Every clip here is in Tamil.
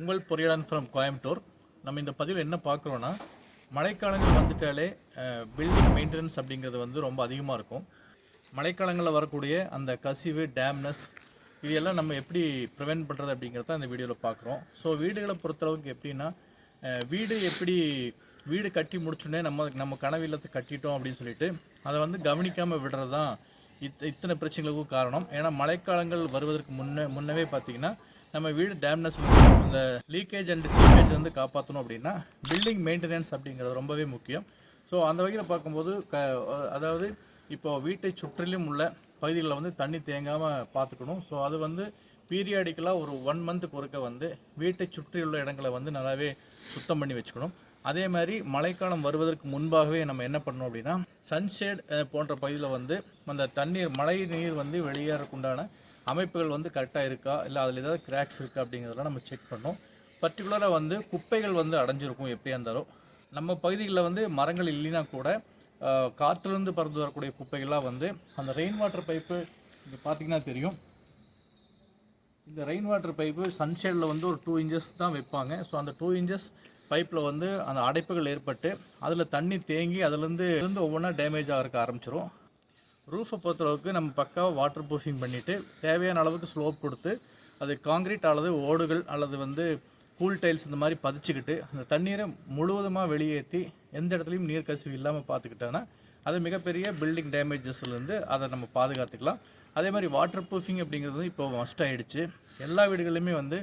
உங்கள் பொறியாளன் ஃப்ரம் கோயம்புத்தூர். நம்ம இந்த பதிவில் என்ன பார்க்குறோன்னா மழைக்காலங்கள் வந்துட்டாலே பில்டிங் மெயின்டெனன்ஸ் அப்படிங்கிறது வந்து ரொம்ப அதிகமாக இருக்கும். மழைக்காலங்களில் வரக்கூடிய அந்த கசிவு டேம்னஸ் இது எல்லாம் நம்ம எப்படி ப்ரிவெண்ட் பண்ணுறது அப்படிங்கிறத அந்த வீடியோவில் பார்க்குறோம். ஸோ வீடுகளை பொறுத்தளவுக்கு எப்படின்னா வீடு எப்படி வீடு கட்டி முடிச்சோடனே நம்ம நம்ம கனவு இல்லத்தை கட்டிட்டோம் அப்படின்னு சொல்லிட்டு அதை வந்து கவனிக்காமல் விடுறது தான் இத் இத்தனை பிரச்சனைகளுக்கும் காரணம். ஏன்னா மழைக்காலங்கள் வருவதற்கு முன்ன முன்னவே பார்த்தீங்கன்னா நம்ம வீடு டேம்னஸ் இந்த லீக்கேஜ் அண்ட் சீக்கேஜ் வந்து காப்பாற்றணும் அப்படின்னா பில்டிங் மெயின்டெனன்ஸ் அப்படிங்கிறது ரொம்பவே முக்கியம். ஸோ அந்த வகையில் பார்க்கும்போது க அதாவது இப்போ வீட்டை சுற்றிலும் உள்ள பகுதிகளில் வந்து தண்ணி தேங்காமல் பார்த்துக்கணும். ஸோ அது வந்து பீரியாடிக்கலாக ஒரு ஒன் மந்த்துக்கு ஒருக்க வந்து வீட்டை சுற்றியுள்ள இடங்களை வந்து நல்லாவே சுத்தம் பண்ணி வச்சுக்கணும். அதே மாதிரி மழைக்காலம் வருவதற்கு முன்பாகவே நம்ம என்ன பண்ணோம் அப்படின்னா சன்ஷேட் போன்ற பகுதியில் வந்து அந்த தண்ணீர் மழை நீர் வந்து வெளியேறக்குண்டான அமைப்புகள் வந்து கரெக்டாக இருக்கா? இல்லை அதில் ஏதாவது கிராக்ஸ் இருக்கா அப்படிங்கிறதெல்லாம் நம்ம செக் பண்ணோம். பர்டிகுலராக வந்து குப்பைகள் வந்து அடைஞ்சிருக்கும் எப்படியா இருந்தாலும். நம்ம பகுதிகளில் வந்து மரங்கள் இல்லைன்னா கூட காற்றுலேருந்து காற்றிலிருந்து பறந்து வரக்கூடிய குப்பைகள்லாம் வந்து அந்த ரெயின் வாட்டர் பைப்பு இங்கே பார்த்தீங்கன்னா தெரியும். இந்த ரெயின் வாட்டர் பைப்பு சன்ஷேடில் வந்து ஒரு டூ இன்ச்சஸ் தான் வைப்பாங்க. ஸோ அந்த டூ இன்ச்சஸ் பைப்பில் வந்து அந்த அடைப்புகள் ஏற்பட்டு அதில் தண்ணி தேங்கி அதுலேருந்து இருந்து ஒவ்வொன்றா டேமேஜ் ஆகிறக்க ஆரம்பிச்சிரும். ரூஃபை பொறுத்தளவுக்கு நம்ம பக்காவாக வாட்டர் ப்ரூஃபிங் பண்ணிவிட்டு தேவையான அளவுக்கு ஸ்லோப் கொடுத்து அது காங்கிரீட் அல்லது ஓடுகள் அல்லது வந்து கூல் டைல்ஸ் இந்த மாதிரி பதிச்சுக்கிட்டு அந்த தண்ணீரை முழுவதுமாக வெளியேற்றி எந்த இடத்துலையும் நீர் கசிவு இல்லாமல் பார்த்துக்கிட்டோன்னா அது மிகப்பெரிய பில்டிங் டேமேஜஸ்லேருந்து அதை நம்ம பாதுகாத்துக்கலாம். அதே மாதிரி வாட்டர் ப்ரூஃபிங் அப்படிங்கிறது வந்து இப்போ மஸ்ட் ஆகிடுச்சு எல்லா வீடுகளிலுமே வந்து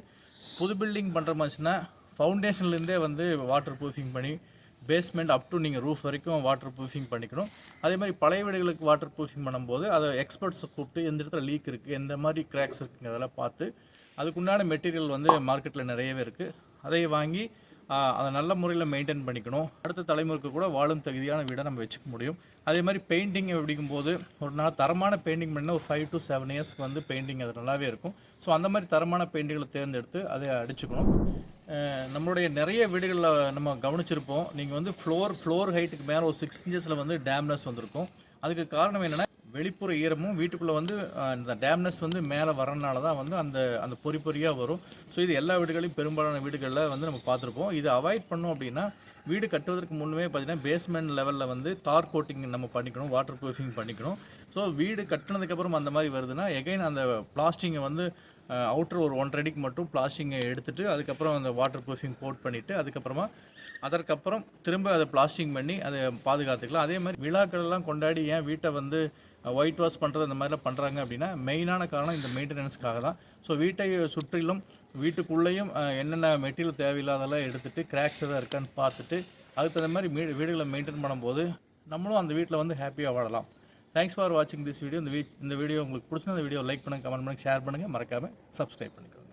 புது பில்டிங் பண்ணுற மாதிரிச்சுன்னா ஃபவுண்டேஷன்லேருந்தே வந்து வாட்டர் ப்ரூஃபிங் பண்ணி பேஸ்மெண்ட் அப் டு நீங்கள் ரூஃப் வரைக்கும் வாட்டர் ப்ரூஃபிங் பண்ணிக்கணும். அதே மாதிரி பழைய வீடுகளுக்கு வாட்டர் ப்ரூஃபிங் பண்ணும்போது அதை எக்ஸ்பர்ட்ஸை கூப்பிட்டு எந்த இடத்துல லீக் இருக்குது எந்த மாதிரி கிராக்ஸ் இருக்குங்கிறதெல்லாம் பார்த்து அதுக்குண்டான மெட்டீரியல் வந்து மார்க்கெட்டில் நிறையவே இருக்குது அதை வாங்கி அதை நல்ல முறையில் மெயின்டைன் பண்ணிக்கணும். அடுத்த தலைமுறைக்கு கூட வாழும் தகுதியான வீடை நம்ம வச்சுக்க முடியும். அதே மாதிரி பெயிண்டிங் அப்படிங்கும்போது ஒரு நாள் தரமான பெயிண்டிங் பண்ணால் ஒரு ஃபைவ் டு செவன் இயர்ஸ்க்கு வந்து பெயிண்டிங் அது நல்லாவே இருக்கும். ஸோ அந்த மாதிரி தரமான பெயிண்டிங்களை தேர்ந்தெடுத்து அதை அடிச்சுக்கணும். நம்மளுடைய நிறைய வீடுகளில் நம்ம கவனிச்சிருப்போம். நீங்கள் வந்து ஃப்ளோர் ஃப்ளோர் ஹைட்டுக்கு மேலே ஒரு சிக்ஸ் இன்ச்சஸில் வந்து டேம்னஸ் வந்திருக்கும். அதுக்கு காரணம் என்னென்னா வெளிப்புற ஈரமும் வீட்டுக்குள்ளே வந்து இந்த டேம்னஸ் வந்து மேலே வரனால தான் வந்து அந்த அந்த பொறி பொறியாக வரும். ஸோ இது எல்லா வீடுகளையும் பெரும்பாலான வீடுகளில் வந்து நம்ம பார்த்துருப்போம். இது அவாய்ட் பண்ணோம் அப்படின்னா வீடு கட்டுவதற்கு முன்னே பார்த்தீங்கன்னா பேஸ்மெண்ட் லெவலில் வந்து தார் கோட்டிங் நம்ம பண்ணிக்கணும் வாட்டர் ப்ரூஃபிங் பண்ணிக்கணும். ஸோ வீடு கட்டினதுக்கப்புறம் அந்த மாதிரி வருதுன்னா எகைன் அந்த பிளாஸ்டிங்கை வந்து அவுட்ரு ஒரு ஒன்றரை அடிக்கு மட்டும் பிளாஸ்டிங்கை எடுத்துகிட்டு அதுக்கப்புறம் அந்த வாட்டர் ப்ரூஃபிங் கோட் பண்ணிவிட்டு அதுக்கப்புறமா அதற்கப்புறம் திரும்ப அதை பிளாஸ்டிங் பண்ணி அதை பாதுகாத்துக்கலாம். அதே மாதிரி விழாக்கள் எல்லாம் கொண்டாடி ஏன் வீட்டை வந்து ஒயிட் வாஷ் பண்ணுறது அந்த மாதிரிலாம் பண்ணுறாங்க அப்படின்னா மெயினான காரணம் இந்த மெயின்டெனன்ஸ்க்காக தான். ஸோ வீட்டை சுற்றிலும் வீட்டுக்குள்ளேயும் என்னென்ன மெட்டீரியல் தேவையில்லாதெல்லாம் எடுத்துகிட்டு கிராக்ஸ் எதாவது இருக்கான்னு பார்த்துட்டு அதுக்கு தகுந்த மாதிரி வீடு வீடுகளை மெயின்டைன் பண்ணும்போது நம்மளும் அந்த வீட்டில் வந்து ஹாப்பியாக வாழலாம். தேங்க்ஸ் ஃபார் வாட்சிங் திஸ் வீடியோ இந்த வீ இந்த வீடியோ உங்களுக்கு பிடிச்சிருந்த வீடியோ லைக் பண்ணுங்கள் கமெண்ட் பண்ணுங்கள் ஷேர் பண்ணுங்கள் மறக்காமல் சப்ஸ்கிரைப் பண்ணிக்கோங்க.